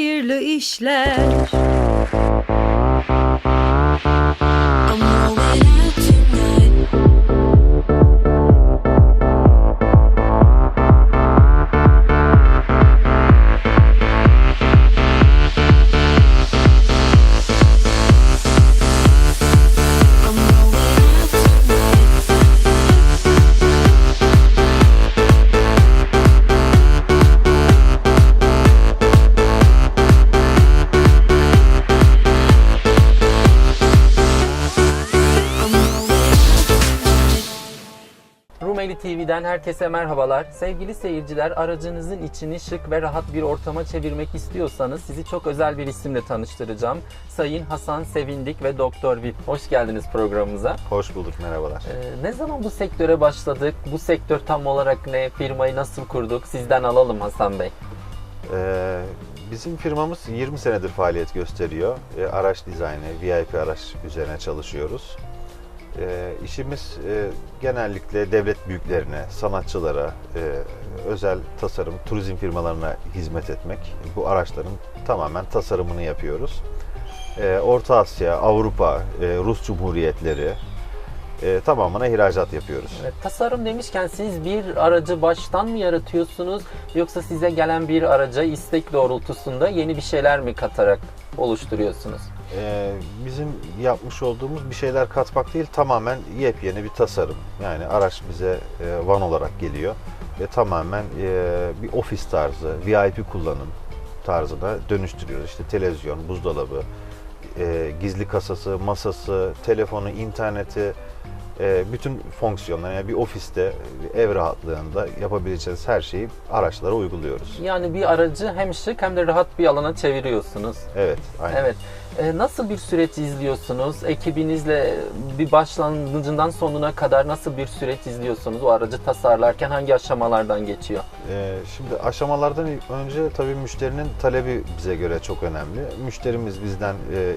hayırlı işler. Rumeli TV'den herkese merhabalar. Sevgili seyirciler, aracınızın içini şık ve rahat bir ortama çevirmek istiyorsanız sizi çok özel bir isimle tanıştıracağım. Sayın Hasan Sevindik ve Doktor VIP. Hoş geldiniz programımıza. Hoş bulduk, merhabalar. Ee, ne zaman bu sektöre başladık? Bu sektör tam olarak ne? Firmayı nasıl kurduk? Sizden alalım Hasan Bey. Ee, bizim firmamız 20 senedir faaliyet gösteriyor. Ee, araç dizaynı, VIP araç üzerine çalışıyoruz. Ee, işimiz e, genellikle devlet büyüklerine, sanatçılara, e, özel tasarım, turizm firmalarına hizmet etmek. Bu araçların tamamen tasarımını yapıyoruz. Ee, Orta Asya, Avrupa, e, Rus Cumhuriyetleri e, tamamına ihracat yapıyoruz. Evet, tasarım demişken siz bir aracı baştan mı yaratıyorsunuz yoksa size gelen bir araca istek doğrultusunda yeni bir şeyler mi katarak oluşturuyorsunuz? Ee, bizim yapmış olduğumuz bir şeyler katmak değil tamamen yepyeni bir tasarım. Yani araç bize e, van olarak geliyor ve tamamen e, bir ofis tarzı, VIP kullanım tarzına dönüştürüyoruz. İşte televizyon, buzdolabı, e, gizli kasası, masası, telefonu, interneti, e, bütün fonksiyonları yani bir ofiste ev rahatlığında yapabileceğiniz her şeyi araçlara uyguluyoruz. Yani bir aracı hem şık hem de rahat bir alana çeviriyorsunuz. Evet, aynen. Evet. Ee, nasıl bir süreç izliyorsunuz? Ekibinizle bir başlangıcından sonuna kadar nasıl bir süreç izliyorsunuz? O aracı tasarlarken hangi aşamalardan geçiyor? Ee, şimdi aşamalardan önce tabii müşterinin talebi bize göre çok önemli. Müşterimiz bizden e,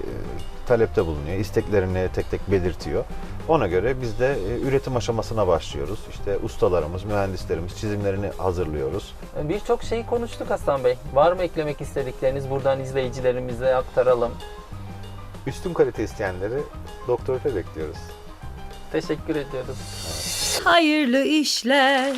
talepte bulunuyor, isteklerini tek tek belirtiyor. Ona göre biz de e, üretim aşamasına başlıyoruz. İşte ustalarımız, mühendislerimiz çizimlerini hazırlıyoruz. Birçok şeyi konuştuk Hasan Bey. Var mı eklemek istedikleriniz? Buradan izleyicilerimize aktaralım. Üstün kalite isteyenleri Doktor bekliyoruz. Teşekkür ediyoruz. Hayırlı işler.